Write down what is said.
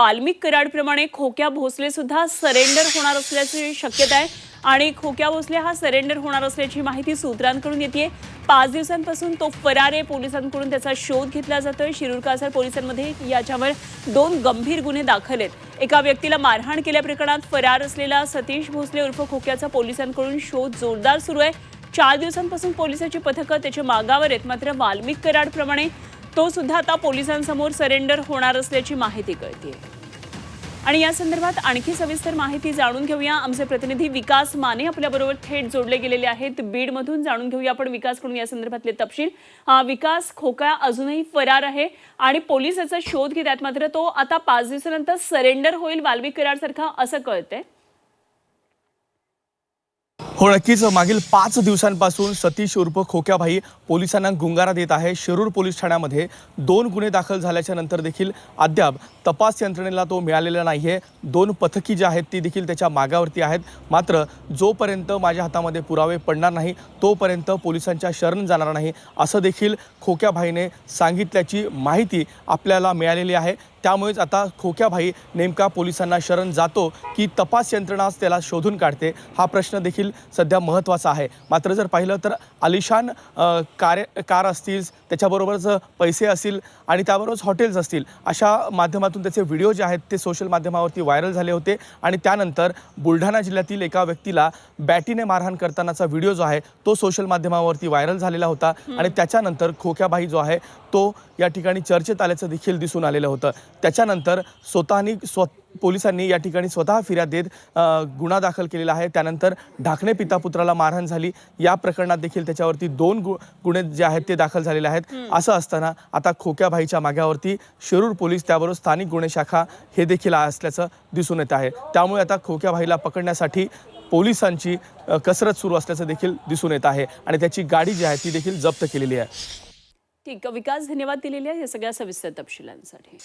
वाल्मिक कराडप्रमाणे खोक्या भोसले सुद्धा सरेंडर होणार असल्याची शक्यता आहे. आणि खोक्या भोसले हा सरेंडर होणार असल्याची माहिती सूत्रांकडून येते पाच दिवसांपासून तो फरार आहे. पोलिसांकडून त्याचा शोध घेतला जातोय. शिरूर कासार पोलिसांमध्ये याच्यावर दोन गंभीर गुन्हे दाखल आहेत. एका व्यक्तीला मारहाण केल्याप्रकरणात फरार असलेला सतीश भोसले उर्फ खोक्याचा पोलिसांकडून शोध जोरदार सुरू आहे. चार दिवसांपासून पोलिसाची पथकं त्याच्या मागावर आहेत. मात्र वाल्मिक कराडप्रमाणे तो सुद्धा आता पोलिसांसमोर सरेंडर होणार असल्याची माहिती कळते आणि या संदर्भात आणखी सविस्तर माहिती जाणून घेऊया. आमचे प्रतिनिधी विकास माने आपल्याबरोबर थेट जोडले गेलेले आहेत. बीडमधून जाणून घेऊया आपण विकासकडून या संदर्भातले तपशील. विकास खोका अजूनही फरार आहे आणि पोलीस याचा शोध घेत आहेत मात्र तो आता पाच दिवसानंतर सरेंडर होईल वाल्विक करारसारखा असं कळतंय. हो नक्कीच मागील पाच दिवसांपासून सतीश उर्फ खोक्याभाई पोलिसांना गुंगारा देत आहे. शिरूर पोलीस ठाण्यामध्ये दोन गुन्हे दाखल झाल्याच्यानंतर देखील अद्याप तपास यंत्रणेला तो मिळालेला नाही आहे दोन पथकी जी आहेत ती देखील त्याच्या मागावरती आहेत. मात्र जोपर्यंत माझ्या हातामध्ये पुरावे पडणार नाही तोपर्यंत पोलिसांच्या शरण जाणार नाही असं देखील खोक्याभाईने सांगितल्याची माहिती आपल्याला मिळालेली आहे. त्यामुळेच आता खोक्याभाई नेमका पोलिसांना शरण जातो की तपास यंत्रणाच त्याला शोधून काढते हा प्रश्न देखील सध्या महत्त्वाचा आहे. मात्र जर पाहिलं तर आलिशान कार्य कार असतील त्याच्याबरोबरच पैसे असतील आणि त्याबरोबरच हॉटेल्स असतील अशा माध्यमातून त्याचे व्हिडिओ जे आहेत ते सोशल माध्यमावरती व्हायरल झाले होते आणि त्यानंतर बुलढाणा जिल्ह्यातील एका व्यक्तीला बॅटीने मारहाण करतानाचा व्हिडिओ जो आहे तो सोशल माध्यमावरती व्हायरल झालेला होता आणि त्याच्यानंतर खोक्याबाई जो आहे तो या ठिकाणी चर्चेत आल्याचं देखील दिसून आलेलं होतं. त्याच्यानंतर स्वतःनी स्व पोलिसांनी या ठिकाणी स्वतः फिर्याद देत गुन्हा दाखल केलेला आहे. त्यानंतर ढाकणे पिता पुत्राला मारहाण झाली. या प्रकरणात देखील त्याच्यावरती दोन गु गुन्हे जे आहेत ते दाखल झालेले आहेत. असं असताना आता खोक्याबाईच्या माग्यावरती शिरूर पोलीस त्याबरोबर स्थानिक गुन्हे शाखा हे देखील असल्याचं दिसून येत आहे. त्यामुळे आता खोक्याबाईला पकडण्यासाठी पोलिसांची कसरत सुरू असल्याचं देखील दिसून येत आहे. आणि त्याची गाडी जी आहे ती देखील जप्त केलेली आहे. ठीक विकास धन्यवाद दिलेले आहे या सगळ्या सविस्तर तपशिलांसाठी.